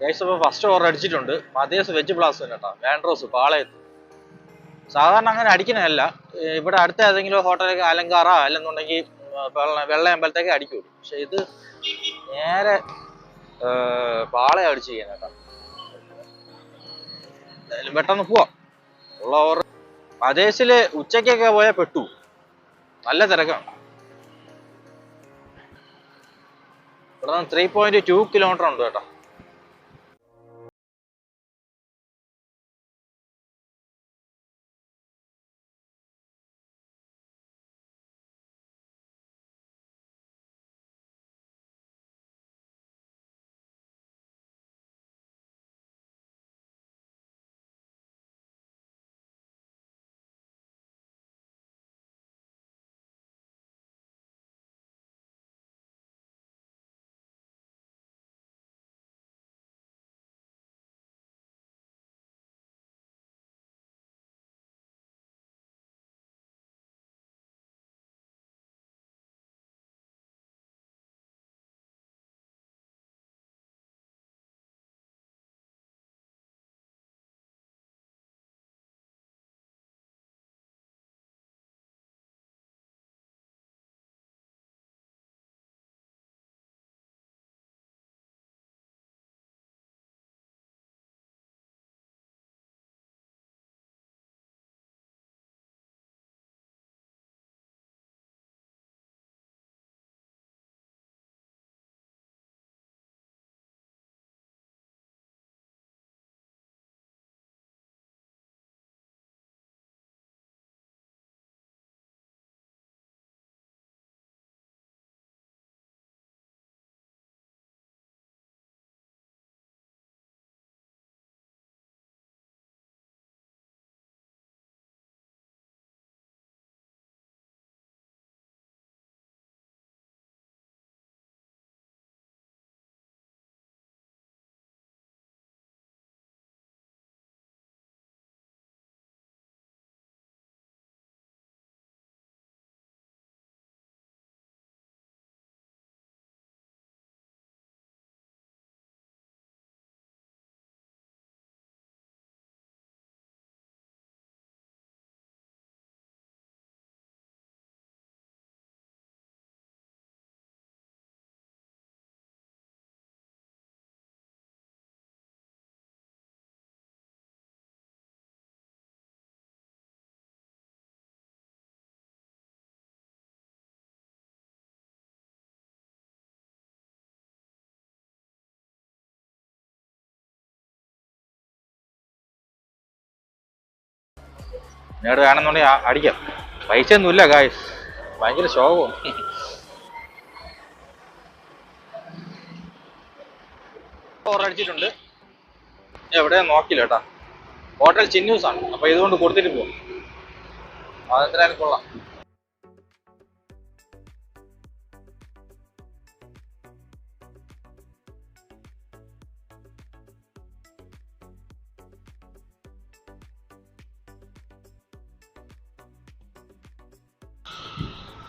Guys ഇപ്പോൾ first over അടിച്ചിട്ടുണ്ട്. മതേസ് veg ബ്ലാസ് തന്നെ കേട്ടോ. വാൻഡ്രോസ് പാളയത്ത്. സാധാരണ അങ്ങനെ അടിക്കണതല്ല ഇവിടെ അടുത്ത ഏതെങ്കിലും ഹോട്ടലൊക്കെ അലങ്കാറ അല്ലെന്നുണ്ടെങ്കിൽ വെള്ള അമ്പലത്തേക്ക് അടിക്കുള്ളൂ. പക്ഷെ ഇത് നേരെ പാളയം അടിച്ച് ചെയ്യുന്ന കേട്ടോ. എന്തായാലും പെട്ടെന്ന് പോവാം. ഉള്ള ഓവർ മതേസിൽ ഉച്ചയ്ക്കൊക്കെ പോയാൽ പെട്ടു. നല്ല തിരക്കാണ്. ഇവിടെ നിന്ന് ത്രീ പോയിന്റ് ടു കിലോമീറ്റർ ഉണ്ട് കേട്ടോ. നേട് വേണമെന്നുണ്ടെങ്കിൽ അടിക്കാം. പൈസ ഒന്നുമില്ല ഗായ്സ് ഭയങ്കര ശോകവും ഓവർ അടിച്ചിട്ടുണ്ട്. എവിടെ നോക്കില്ല കേട്ടാ. ഹോട്ടൽ ചിന്നൂസ് ആണ്. അപ്പൊ ഇതുകൊണ്ട് കൊടുത്തിട്ട് പോകും അതെന്തായാലും കൊള്ളാം.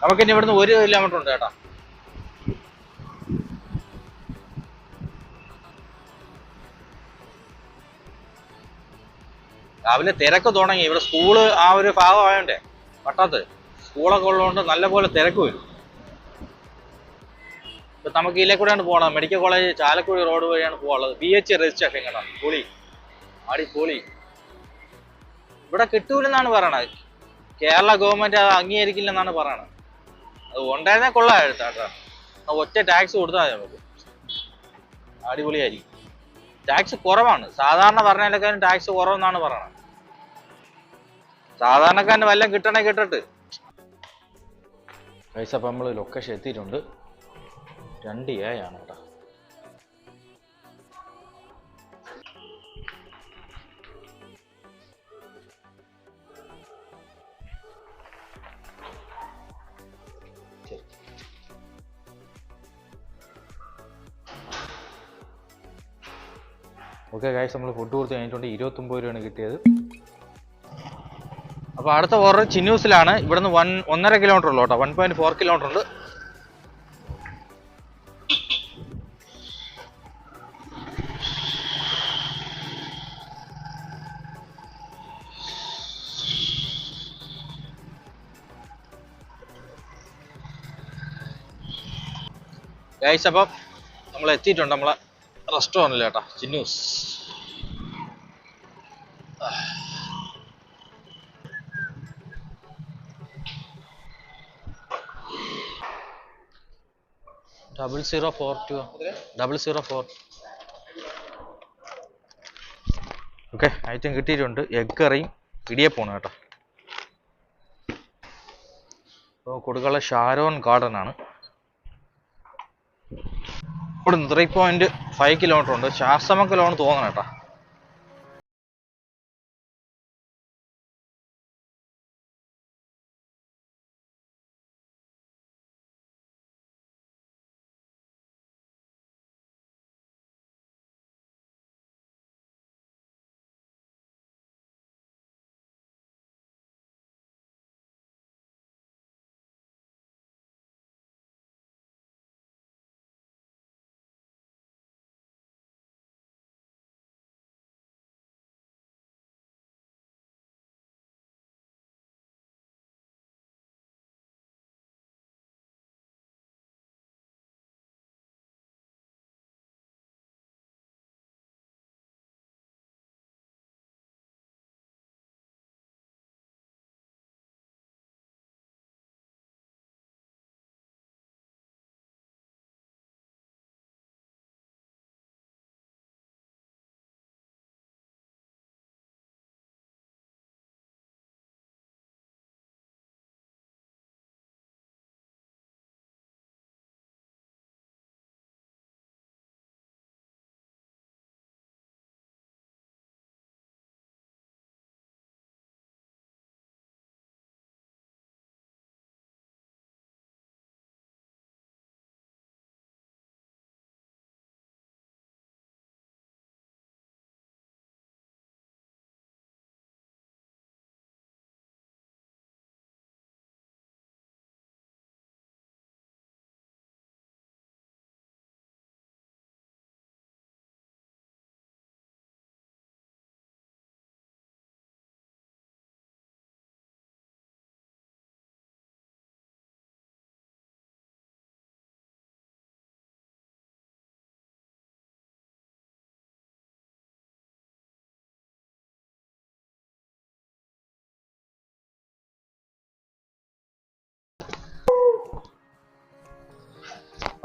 നമുക്ക് ഇനി ഇവിടുന്ന് ഒരു കിലോമീറ്റർ ഉണ്ട് കേട്ടാ. രാവിലെ തിരക്ക് തുടങ്ങി. ഇവിടെ സ്കൂൾ ആ ഒരു ഭാഗമായോണ്ടേ പട്ടത്ത് സ്കൂളൊക്കെ ഉള്ളതുകൊണ്ട് നല്ലപോലെ തിരക്ക് വരും. ഇപ്പൊ നമുക്ക് ഇതിലെ കൂടെയാണ് പോകണം മെഡിക്കൽ കോളേജ് ചാലക്കുഴി റോഡ് വഴിയാണ് പോകാനുള്ളത് ബി എച്ച് രജിസ്ട്രേഷൻ കേട്ടോ പൊളി. ആടി പൊളി. ഇവിടെ കിട്ടൂലെന്നാണ് പറയണത്. കേരള ഗവൺമെന്റ് അത് അംഗീകരിക്കില്ലെന്നാണ് പറയണത്. അത് ഉണ്ടായിരുന്നേ കൊള്ളായിരുന്നു കേട്ടോ. ഒറ്റ ടാക്സ് കൊടുത്താൽ മതി നമുക്ക്. അടിപൊളിയായിരിക്കും. ടാക്സ് കുറവാണ്. സാധാരണ പറഞ്ഞതിനേക്കാളും ടാക്സ് കുറവെന്നാണ് പറയണത്. സാധാരണക്കാരന് വല്ലതും കിട്ടണേ കിട്ടട്ട്. പൈസ നമ്മൾ ലൊക്കേഷൻ എത്തിയിട്ടുണ്ട്. രണ്ട് ഏ ആണ് ഓക്കെ കാഴ്ച നമ്മൾ ഫുഡ് കൊടുത്ത് കഴിഞ്ഞിട്ടുണ്ട്. ഇരുപത്തൊമ്പത് രൂപയാണ് കിട്ടിയത്. അപ്പോൾ അടുത്ത ഓർഡർ ചിന്നൂസിലാണ്. ഇവിടുന്ന് വൺ ഒന്നര കിലോമീറ്റർ ഉള്ളു കേട്ടോ. വൺ പോയിന്റ് ഫോർ കിലോമീറ്റർ ഉണ്ട്. ഗൈസ് അപ്പം നമ്മൾ എത്തിയിട്ടുണ്ട് നമ്മളെ റെസ്റ്റോറന്റിൽ കേട്ടോ. Chinnus. Double zero four two double zero four okay item കിട്ടിയിട്ടുണ്ട്. എഗ് കറിയും ഇടിയപ്പമാണ് കേട്ടോ. അപ്പോൾ കൊടുക്കാനുള്ള ഷാരോൺ ഗാർഡൻ ആണ്. ഇവിടുന്ന് ത്രീ പോയിന്റ് ഫൈവ് കിലോമീറ്റർ ഉണ്ട്. ശാസ്തമംഗലമാണ് തോന്നണം കേട്ടോ.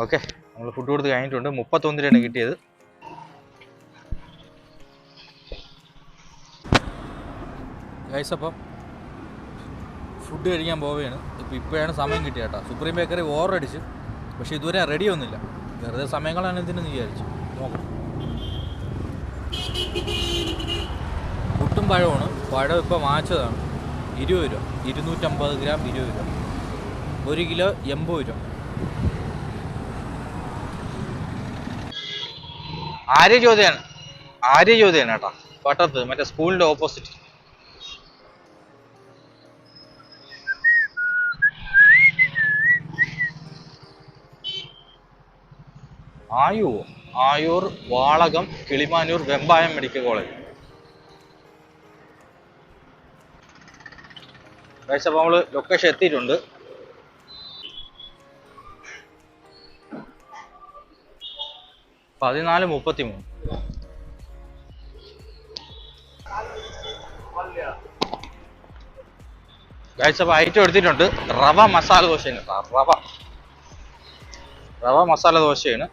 ഓക്കെ. നമ്മൾ ഫുഡ് കൊടുത്ത് കഴിഞ്ഞിട്ടുണ്ട്. രൂപയാണ് കിട്ടിയത്. ഗൈസ് അപ്പം ഫുഡ് കഴിക്കാൻ പോവുകയാണ്. ഇപ്പോൾ ഇപ്പോഴാണ് സമയം കിട്ടിയ കേട്ടോ. സുപ്രീം ബേക്കറി ഓർഡർ അടിച്ച്. പക്ഷേ ഇതുവരെ റെഡി ഒന്നുമില്ല. വെറുതെ സമയങ്ങളാണ് ഇതിന് വിചാരിച്ചു. നോക്കാം. പുട്ടും പഴമാണ് പഴം ഇപ്പോൾ വാങ്ങിച്ചതാണ്. ഇരുപത് രൂപ. ഇരുന്നൂറ്റമ്പത് ഗ്രാം ഇരുപത് രൂപ. ഒരു കിലോ എൺപത് രൂപ. ആര്യ ജ്യോതിയാണ് ആര്യ ജ്യോതിയാണ് കേട്ടോ. പട്ടത്ത് മറ്റേ സ്കൂളിന്റെ opposite Ayur Ayur Valakam Kilimanoor Vembayam medical college. അപ്പോൾ നമ്മൾ ലൊക്കേഷൻ എത്തിയിട്ടുണ്ട്. പതിനാല് മുപ്പത്തി മൂന്ന് ഐറ്റം എടുത്തിട്ടുണ്ട്. റവ മസാല ദോശയാണ്. റവ. റവ മസാല ദോശയാണ്.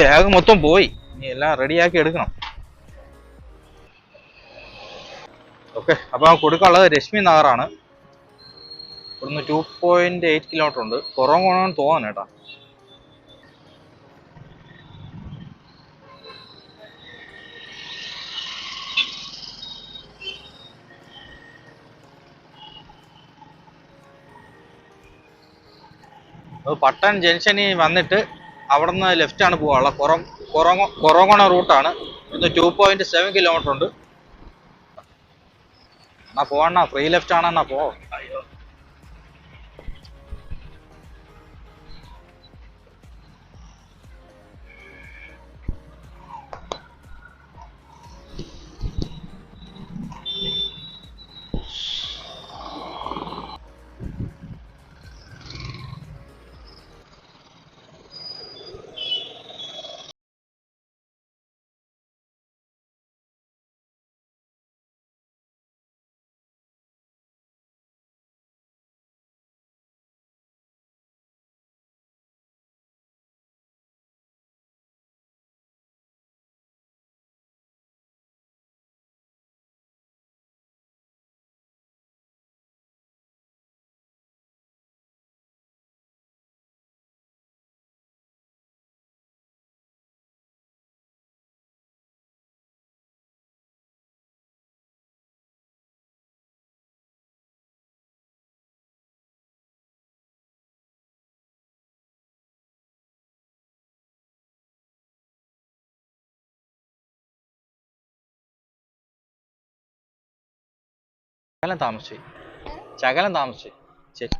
ബാഗ് മൊത്തം പോയി. ഇനി എല്ലാം റെഡിയാക്കി എടുക്കണം. ഓക്കെ അപ്പോൾ കൊടുക്കാനുള്ളത് രശ്മി നഗറാണ് ഇവിടുന്ന് ടു പോയിന്റ് എയ്റ്റ് കിലോമീറ്റർ ഉണ്ട്. കുറവാണെന്ന് തോന്നുന്നു കേട്ടോ. പട്ടൺ ജംഗ്ഷനിൽ വന്നിട്ട് അവിടെ നിന്ന് ലെഫ്റ്റ് ആണ് പോകാനുള്ളത് കുറം കുറങ്ങ കുറങ്ങണ റൂട്ടാണ്. ഇന്ന് ടു പോയിന്റ് സെവൻ കിലോമീറ്റർ ഉണ്ട്. എന്നാ പോകണ ഫ്രീ ലെഫ്റ്റ് ആണെന്നാ പോ ശകലം താമസിച്ചു. ശകലം താമസിച്ചു. ശരി.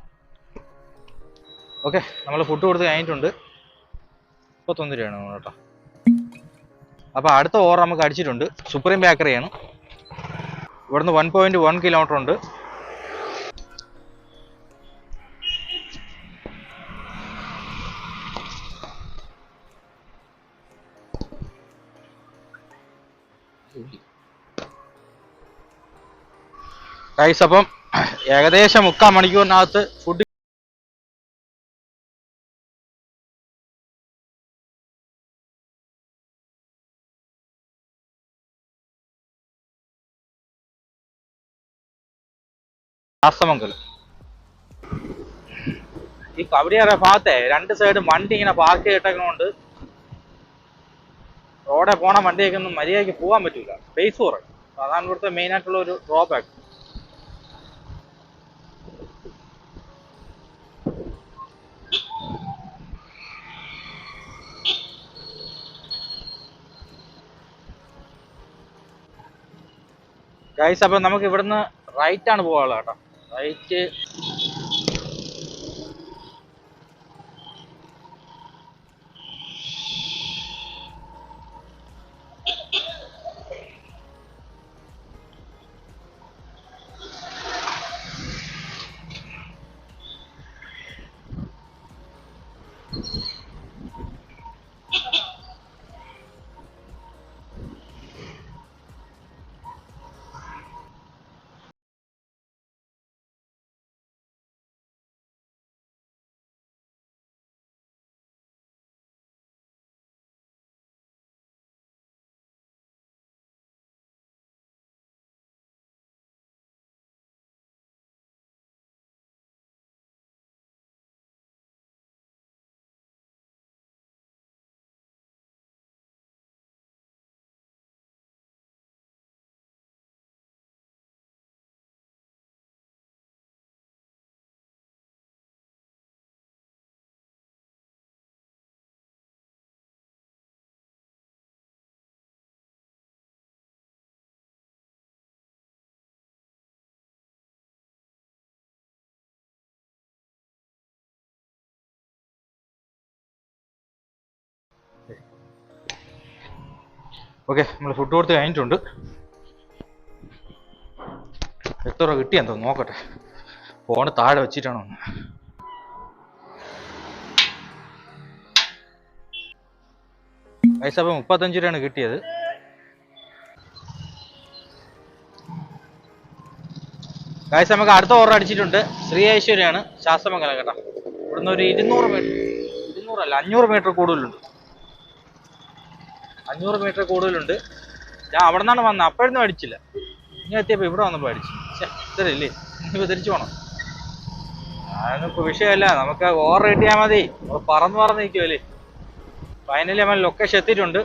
ഓക്കെ നമ്മൾ ഫുഡ് കൊടുത്ത് കഴിഞ്ഞിട്ടുണ്ട്. മുപ്പത്തൊന്ന് രൂപയാണ് കേട്ടോ. അപ്പോൾ അടുത്ത ഓവർ നമുക്ക് അടിച്ചിട്ടുണ്ട്. സുപ്രീം ബേക്കറിയാണ് ഇവിടുന്ന് വൺ പോയിന്റ് വൺ കിലോമീറ്റർ ഉണ്ട്. ഗൈസ് അപ്പം ഏകദേശം മുക്കാൽ മണിക്കൂറിനകത്ത് ഫുഡ് രാസമംഗലം. ഈ കവടിയാറ ഭാഗത്തെ രണ്ട് സൈഡും വണ്ടി ഇങ്ങനെ പാർക്ക് ചെയ്തിട്ടൊക്കെ റോഡെ പോണ വണ്ടിയൊക്കെ ഒന്നും മര്യാദയ്ക്ക് പോകാൻ പറ്റൂല. സ്പേസ് കുറവ്. അതാണ് ഇവിടുത്തെ മെയിൻ ആയിട്ടുള്ള ഒരു ഡ്രോബാക്ക് ഗൈസ് അപ്പൊ നമുക്ക് ഇവിടുന്ന് റൈറ്റ് ആണ് പോകാനുള്ളത് കേട്ടോ. റൈറ്റ് ഓക്കെ നമ്മൾ ഫുഡ് കൊടുത്ത് കഴിഞ്ഞിട്ടുണ്ട്. എത്ര രൂപ കിട്ടിയാന്ന് എന്തോ നോക്കട്ടെ. ഫോണ് താഴെ വെച്ചിട്ടാണോ പൈസ അപ്പം മുപ്പത്തഞ്ച് രൂപയാണ് കിട്ടിയത്. കൈസ നമുക്ക് അടുത്ത ഓർഡർ അടിച്ചിട്ടുണ്ട്. ശ്രീ ഐശ്വര്യാണ് ശാസ്ത്രമംഗലം കേട്ടോ. ഇവിടുന്ന് ഒരു ഇരുന്നൂറ് മീറ്റർ ഇരുന്നൂറല്ല അഞ്ഞൂറ് മീറ്റർ കൂടുതലുണ്ട്. അഞ്ഞൂറ് മീറ്റർ കൂടുതലുണ്ട്. ഞാൻ അവിടെ നിന്നാണ് വന്നത്. അപ്പോഴൊന്നും അടിച്ചില്ല. ഇനി എത്തിയപ്പോൾ ഇവിടെ വന്നപ്പോൾ അടിച്ചു. ഇത്രയല്ലേ ഇനിയിപ്പോൾ തിരിച്ചു അതൊന്നും ഇപ്പോൾ വിഷയമല്ല. നമുക്ക് ഓവർ കിട്ടിയാൽ മതി. പറന്ന് പറന്ന് നിൽക്കുമല്ലേ ഫൈനലി നമ്മൾ ലൊക്കേഷൻ എത്തിയിട്ടുണ്ട്.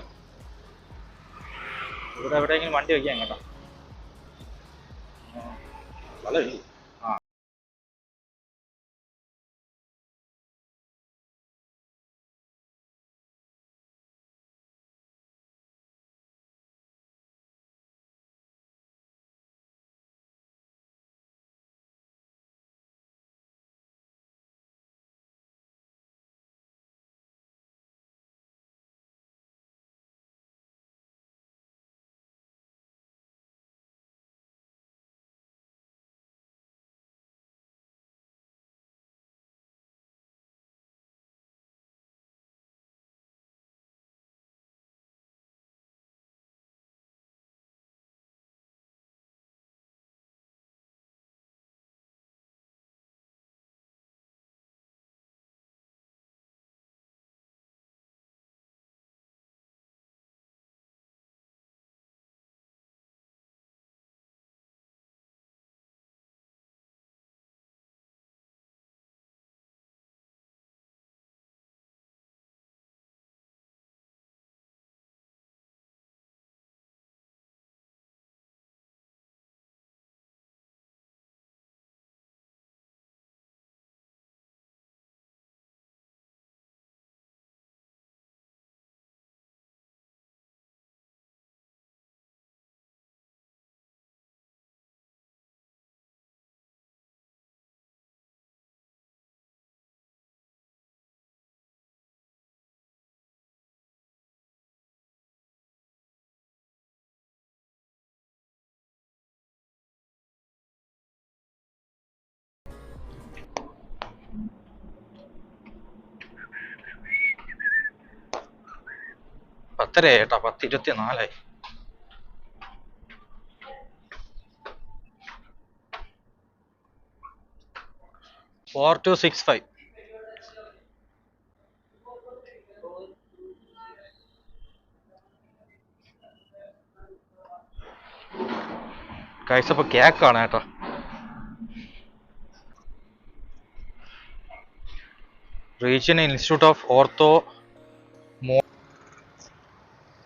ഇവിടെ എവിടെയെങ്കിലും വണ്ടി വയ്ക്കാം കേട്ടോ. സ്ഥലമില്ലേ പത്തരയായി കേട്ടോ പത്ത് ഇരുപത്തി നാലായി ഫോർ ടു സിക്സ് ഫൈവ് കഴിച്ചപ്പോ കേക്കാണ് കേട്ടോ റീജിയൻ ഇൻസ്റ്റിറ്റ്യൂട്ട് ഓഫ് ഓർത്തോ മോ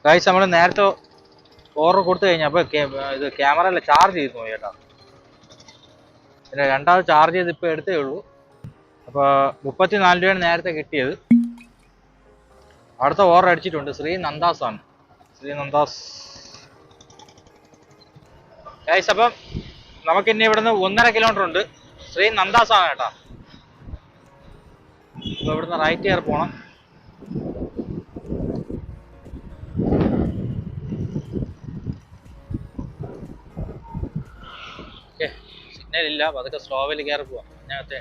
guys നമ്മൾ നേരത്തെ ഓർഡർ കൊടുത്തു കഴിഞ്ഞപ്പോൾ ഇത് ക്യാമറയിൽ ചാർജ് ചെയ്ത് പോയി കേട്ടോ. പിന്നെ രണ്ടാമത് ചാർജ് ചെയ്ത് ഇപ്പോൾ എടുത്തേ ഉള്ളൂ. അപ്പോൾ മുപ്പത്തിനാല് രൂപയാണ് നേരത്തെ കിട്ടിയത്. അടുത്ത ഓർഡർ അടിച്ചിട്ടുണ്ട് ശ്രീ നന്ദാസ് ആണ് ശ്രീ നന്ദാസ്. ഗൈസ് അപ്പം നമുക്ക് ഇനി ഇവിടുന്ന് ഒന്നര കിലോമീറ്റർ ഉണ്ട്. ശ്രീ നന്ദാസ് ആണ് കേട്ടോ. അപ്പോൾ ഇവിടുന്ന് റൈറ്റ് കയറി പോകണം ഓക്കെ. സിഗ്നൽ ഇല്ല അതൊക്കെ സ്ലോവിൽ കയറി പോവാം അതിനകത്തെ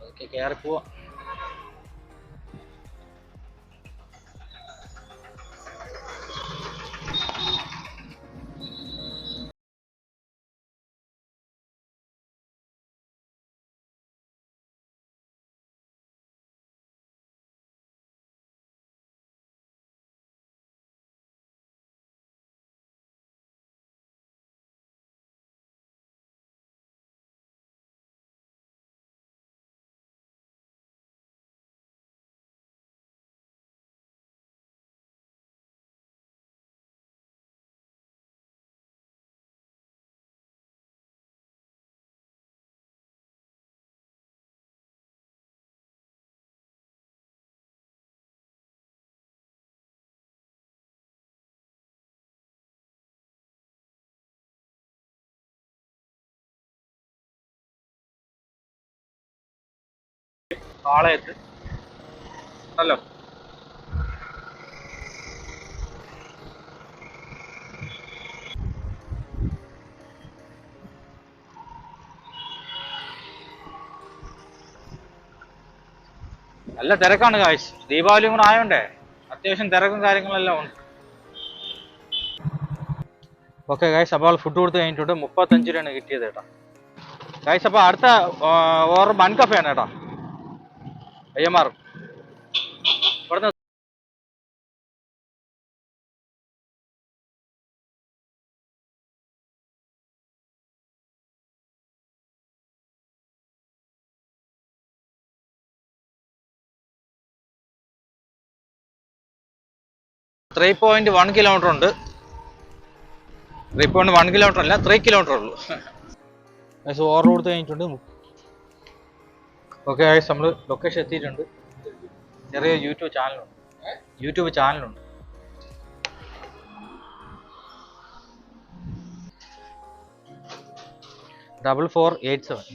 അതൊക്കെ കയറി പോവാം. പാളയത്ത്. ഉണ്ടല്ലോ നല്ല തിരക്കാണ് കാഴ്ച ദീപാവലിയും കൂടെ ആയോണ്ടേ അത്യാവശ്യം തിരക്കും കാര്യങ്ങളെല്ലാം ഉണ്ട്. ഓക്കെ കാഴ്ച അപ്പോൾ ഫുഡ് കൊടുത്ത് കഴിഞ്ഞിട്ടുണ്ട്. മുപ്പത്തഞ്ച് രൂപയാണ് കിട്ടിയത് കേട്ടോ. കാഴ്ച അപ്പോൾ അടുത്ത ഓർ ബൺ കഫയാണ് അയ്യമാർ ഇവിടുന്ന് ത്രീ പോയിന്റ് വൺ കിലോമീറ്റർ ഉണ്ട്. ത്രീ പോയിന്റ് വൺ കിലോമീറ്റർ അല്ല ത്രീ കിലോമീറ്റർ ഉള്ളൂ. ഓർഡർ കൊടുത്ത് കഴിഞ്ഞിട്ടുണ്ട്. ഓക്കെ ഗൈസ് നമ്മൾ ലൊക്കേഷൻ എത്തിയിട്ടുണ്ട്. ചെറിയ യൂട്യൂബ് ചാനലുണ്ട് യൂട്യൂബ് ചാനലുണ്ട് double four eight seven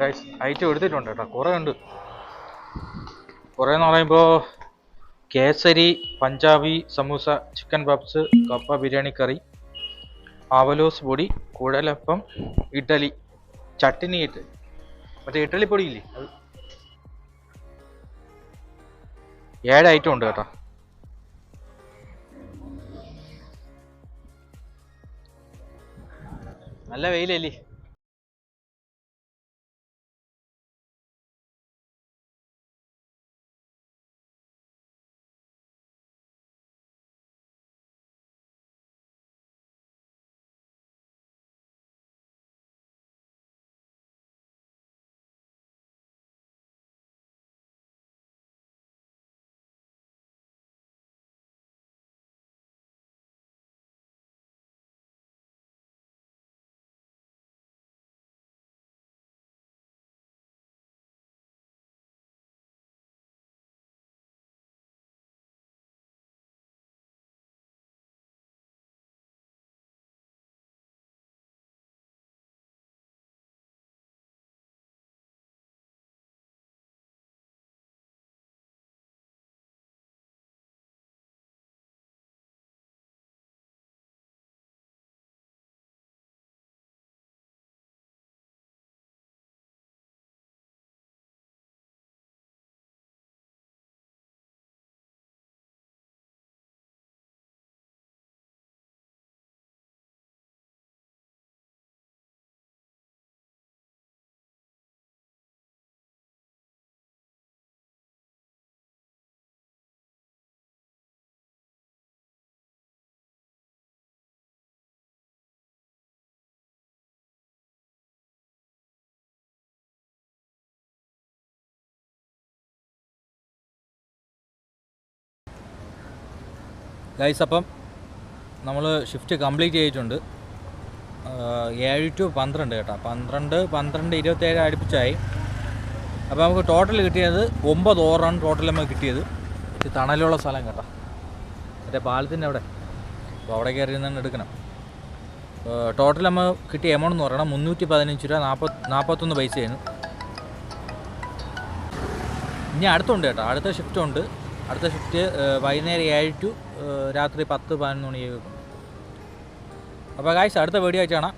guys item എടുത്തിട്ടുണ്ട് കേട്ടോ. കുറേ ഉണ്ട്. കുറേ എന്ന് പറയുമ്പോൾ കേസരി പഞ്ചാബി സമൂസ ചിക്കൻ പപ്സ് കപ്പ ബിരിയാണി കറി. ആവലോസ് പൊടി കുഴലപ്പം ഇഡലി ചട്ടിനി ഇട്ട്. മറ്റേ ഇഡലി പൊടി ഇല്ലേ അത് ഏഴ് ഐറ്റം ഉണ്ട് കേട്ടോ. നല്ല വെയിലല്ലേ? ഗൈസ് അപ്പം നമ്മൾ ഷിഫ്റ്റ് കംപ്ലീറ്റ് ചെയ്തിട്ടുണ്ട്. ഏഴ് ടു പന്ത്രണ്ട് കേട്ടോ. പന്ത്രണ്ട് പന്ത്രണ്ട് ഇരുപത്തേഴ് അടുപ്പിച്ചായി. അപ്പോൾ നമുക്ക് ടോട്ടൽ കിട്ടിയത് ഒമ്പത് ഓവറാണ് ടോട്ടൽ നമുക്ക് കിട്ടിയത്. ഇത് തണലുള്ള സ്ഥലം കേട്ടോ. മറ്റേ പാലത്തിന്റെ അവിടെ. അപ്പോൾ അവിടെ കയറി നിന്ന് എടുക്കണം. ടോട്ടൽ നമ്മൾ കിട്ടിയ എമൗണ്ട് എന്ന് പറയണം. മുന്നൂറ്റി പതിനഞ്ച് രൂപ നാൽപ്പത് നാൽപ്പത്തൊന്ന് പൈസയാണ് ഇനി അടുത്തുണ്ട് കേട്ടോ. അടുത്ത ഷിഫ്റ്റ് ഉണ്ട്. അടുത്ത ഷിഫ്റ്റ് വൈകുന്നേരം ഏഴ് ടു രാത്രി പത്ത് പതിനൊന്ന് മണിയൊക്കെ അപ്പോൾ കാഴ്ച അടുത്ത വീഡിയോ ആയിട്ട് കാണാം.